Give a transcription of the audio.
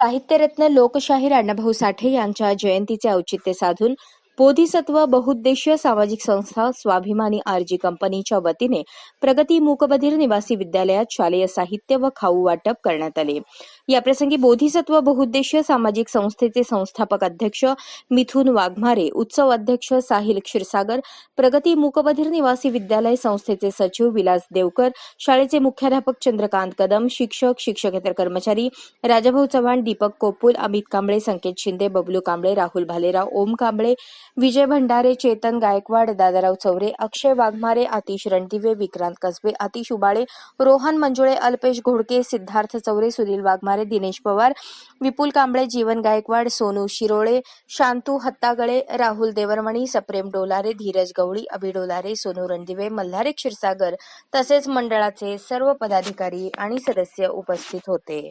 साहित्यरत्न लोकशाहीर अण्णाभाऊ साठे यांच्या जयंतीचे औचित्य साधून बोधिसत्व बहुउद्देशीय सामाजिक संस्था स्वाभिमानी आरजी कंपनीच्या वतीने प्रगती मूकबधीर निवासी विद्यालयात शालेय साहित्य व खाऊ वाटप करण्यात आले. याप्रसंगी बोधिसत्व बहुउद्देशीय सामाजिक संस्थेचे संस्थापक अध्यक्ष मिथुन वाघमारे उत्सव अध्यक्ष साहिल क्षीरसागर प्रगती मूकबधीर निवासी विद्यालय संस्थेचे सचिव विलास देवकर शाळेचे मुख्याध्यापक चंद्रकांत कदम शिक्षक शिक्षकेतर कर्मचारी राजाभाऊ चव्हाण दीपक कोपुल अमित कांबळे संकेत शिंदे बबलू कांबळे राहुल भालेराव ओम कांबळे विजय भंडारे चेतन गायकवाड दादाराव चौरे अक्षय वाघमारे आतिश रणदिवे विक्रांत कसबे आतिश उबाळे रोहन मंजुळे अल्पेश घोडके सिद्धार्थ चौरे सुनील वाघमारे दिनेश पवार विपुल कांबळे जीवन गायकवाड सोनू शिरोळे शांतू हत्तागळे राहुल देवरमणी सप्रेम डोलारे धीरज गवळी अभि डोलारे सोनू रणदिवे मल्हारे क्षीरसागर तसेच मंडळाचे सर्व पदाधिकारी आणि सदस्य उपस्थित होते.